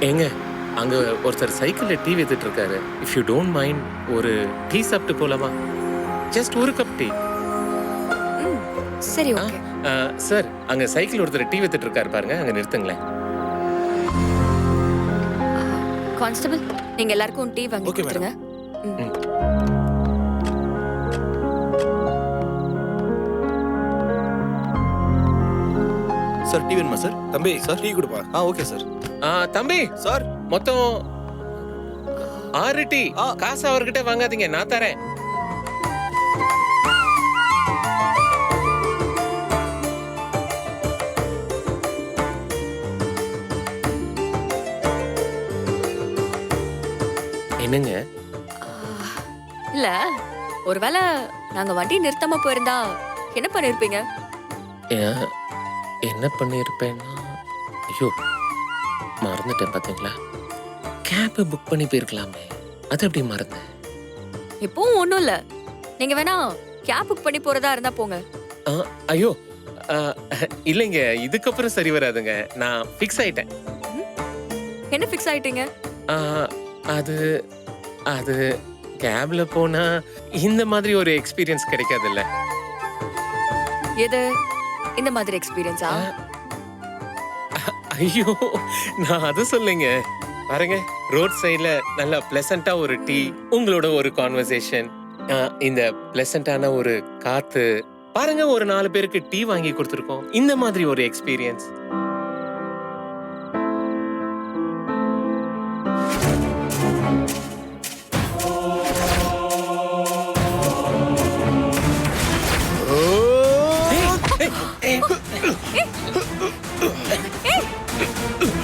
ஏங்க அங்க ஒருத்தர் சைக்கிள்ல டீ வித்துட்டு இருக்காரு இஃப் யூ டோன்ட் மைண்ட் ஒரு டீ சாப்பிட்டு போலாமா? ஜஸ்ட் ஒரு கப் டீ. ம் சரி ஓகே. சார் அங்க சைக்கிள் ஒருத்தர் டீ வித்துட்டு இருக்காரு பாருங்க அங்க நிறுத்துங்களேன். கான்ஸ்டபிள் நீங்க எல்லாருக்கும் டீ வாங்கி கொடுத்துருங்க. சார் டீ வேணுமா சார்? தம்பி சார்? டீ கொடுப்பா. ஆ ஓகே சார். ஆ, தம்பி! சார். மொத்தம் ஆறு டீ. காசு அவர்கிட்ட வாங்காதீங்க நான் தரேன். என்னங்க? இல்ல ஒருவேளை நாங்க வண்டி நிறுத்தாம போயிருந்தா என்ன பண்ணிருப்பீங்க? என்ன பண்ணியிருப்பேன்னா ஐயோ மறந்துட்டேன் பாத்தீங்களா? கேப் புக் பண்ணி போயிருக்கலாமே. அது எப்படி மறந்தேன்? இப்பவும் ஒண்ணும் இல்ல. நீங்க வேணா கேப் புக் பண்ணி போறதா இருந்தா போங்க. ஆ, ஐயோ ஆ, இல்லைங்க. இதுக்கப்புறம் சரி வராதுங்க. நான் ஃபிக்ஸ் ஆயிட்டேன். என்ன ஃபிக்ஸ் ஆயிட்டீங்க? ஆ, அது அது கேப்ல போனா இந்த மாதிரி ஒரு எக்ஸ்பீரியன்ஸ் கிடைக்காதுல்ல. எது? இந்த மாதிரி எக்ஸ்பீரியன்ஸா ஐயோ நான் அது சொல்லுங்க. பாருங்க ரோட் சைடுல நல்லா பிளசண்டா ஒரு டீ உங்களோட ஒரு கான்வர்சேஷன் இந்த பிளசண்டான ஒரு காத்து. பாருங்க ஒரு நாலு பேருக்கு டீ வாங்கி கொடுத்துருக்கோம். இந்த மாதிரி ஒரு எக்ஸ்பீரியன்ஸ் えっ